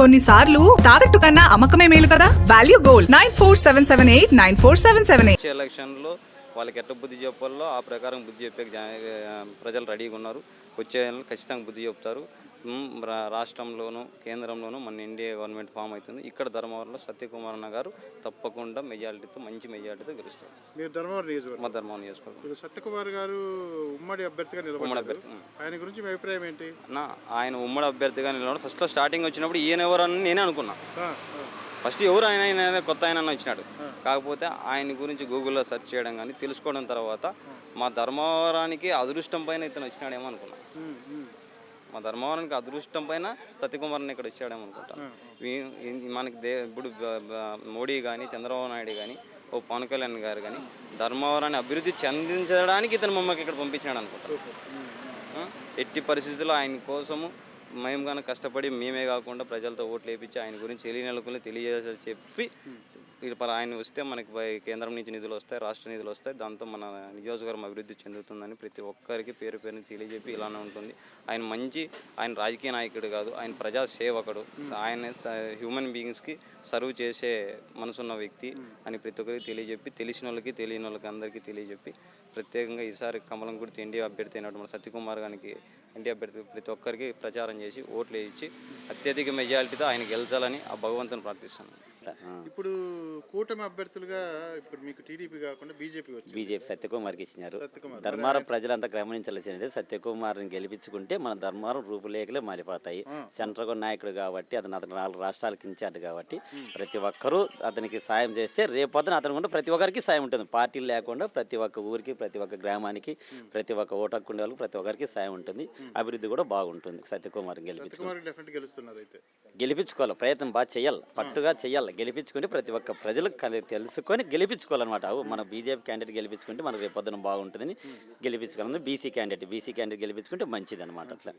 కొన్నిసార్లు తాకట్టు కన్నా అమ్మకమే మేలు కదా? Value gold nine four seven seven eight nine four seven seven eight. ఎలక్షన్లో వాళ్ళకి ఎట్ట బుద్ధి చెప్పాలో ఆ ప్రకారం బుద్ధి చెప్పే ప్రజలు రెడీగా ఉన్నారు. వచ్చే ఖచ్చితంగా బుద్ధి చెప్తారు. రాష్ట్రంలోను కేంద్రంలోనూ మన ఇండియా గవర్నమెంట్ ఫామ్ అవుతుంది. ఇక్కడ ధర్మవరంలో సత్యకుమార్ అన్న గారు తప్పకుండా మెజారిటీతో మంచి మెజారిటీతో గెలుస్తారు. మీరు ధర్మవరం నియోజకవర్గం? మా ధర్మవరం నియోజకవర్గం. సత్యకుమార్ గారు ఉమ్మడి అభ్యర్థిగా ఉమ్మడి అభ్యర్థి. ఆయన గురించి మీ అభిప్రాయం ఏంటి? నా ఆయన ఉమ్మడి అభ్యర్థిగా నిలబడి ఫస్ట్లో స్టార్టింగ్ వచ్చినప్పుడు ఈయన ఎవరు అని నేనే అనుకున్నా. ఫస్ట్ ఎవరు ఆయన ఆయన కొత్త ఆయన వచ్చినాడు. కాకపోతే ఆయన గురించి గూగుల్లో సెర్చ్ చేయడం కానీ తెలుసుకోవడం తర్వాత మా ధర్మవరానికి అదృష్టం పైన ఇతను వచ్చినాడేమో అనుకున్నా. ఉమ్, ఉమ్, మా ధర్మవరానికి అదృష్టం పైన సత్యకుమార్ని ఇక్కడ వచ్చాడేమో అనుకుంటాను మనకి దే ఇప్పుడు మోడీ కానీ చంద్రబాబు నాయుడు కానీ ఓ పవన్ కళ్యాణ్ గారు కానీ ధర్మవరాన్ని అభివృద్ధి చెందించడానికి ఇతను మమ్మల్ని ఇక్కడ పంపించినాడు అనుకుంటాను? ఎట్టి పరిస్థితుల్లో ఆయన కోసము మేము కనుక కష్టపడి మేమే కాకుండా ప్రజలతో ఓట్లు వేయించి ఆయన గురించి తెలియని తెలియజేసి చెప్పి ఇప్పుడు ఆయన వస్తే మనకి కేంద్రం నుంచి నిధులు వస్తాయి రాష్ట్ర నిధులు వస్తాయి. దాంతో మన నియోజకవర్గం అభివృద్ధి చెందుతుందని ప్రతి ఒక్కరికి పేరు పేరుని తెలియజెప్పి ఇలానే ఉంటుంది. ఆయన మంచి ఆయన రాజకీయ నాయకుడు కాదు ఆయన ప్రజా సేవకుడు ఆయన హ్యూమన్ బీయింగ్స్కి సర్వ్ చేసే మనసున్న వ్యక్తి అని ప్రతి ఒక్కరికి తెలియజెప్పి తెలిసిన వాళ్ళకి తెలియని వాళ్ళకి అందరికీ తెలియజెప్పి ప్రత్యేకంగా ఈసారి కమలం గుర్తు ఎన్డీఏ అభ్యర్థి అయినటువంటి మన సత్యకుమార్ గారికి ఎన్డీఏ అభ్యర్థి ప్రతి ఒక్కరికి ప్రచారం చేసి ఓట్లు వేయించి అత్యధిక మెజారిటీతో ఆయన గెలిచాలని ఆ భగవంతుని ప్రార్థిస్తున్నాను ఇప్పుడు కూటమి అభ్యర్థులుగా ఇప్పుడు మీకు టీడీపీ కాకుండా బీజేపీ వచ్చింది. బీజేపీ సత్యకుమార్కి ఇచ్చినారు. సత్యకుమార్. ధర్మారం ప్రజలంతా గమనించాల్సింది సత్యకుమార్ని గెలిపించుకుంటే మన ధర్మారం రూపులేఖలే మారిపోతాయి. సెంట్రల్ నాయకుడు కాబట్టి అతను అతను నాలుగు రాష్ట్రాలకు ఇన్ఛార్జ్ కాబట్టి ప్రతి ఒక్కరూ అతనికి సాయం చేస్తే రేపొద్దున అతను కూడా ప్రతి ఒక్కరికి సాయం ఉంటుంది. పార్టీలు లేకుండా ప్రతి ఒక్క ఊరికి ప్రతి ఒక్క గ్రామానికి ప్రతి ఒక్క ఓటు హక్కు ఉండే వాళ్ళకి ప్రతి ఒక్కరికి సాయం ఉంటుంది. అభివృద్ధి కూడా బాగుంటుంది. సత్యకుమార్ని గెలిపించుకుంటే. సత్యకుమార్ డెఫినెట్ గెలుస్తున్నారు అయితే. గెలిపించుకోవాలి. ప్రయత్నం బాగా చేయాలి. పట్టుగా చేయాలి. గెలిపించుకుంటే ప్రతి ఒక్క ప్రజలకు తెలుసుకొని గెలిపించుకోవాలన్నమాట. మన బీజేపీ క్యాండిడేట్ గెలిపించుకుంటే మనకు రేపొద్దున బాగుంటుందని గెలిపించుకోవాలి. బీసీ క్యాండిడేట్ బీసీ క్యాండిడేట్ గెలిపించుకుంటే మంచిది అనమాట అట్లా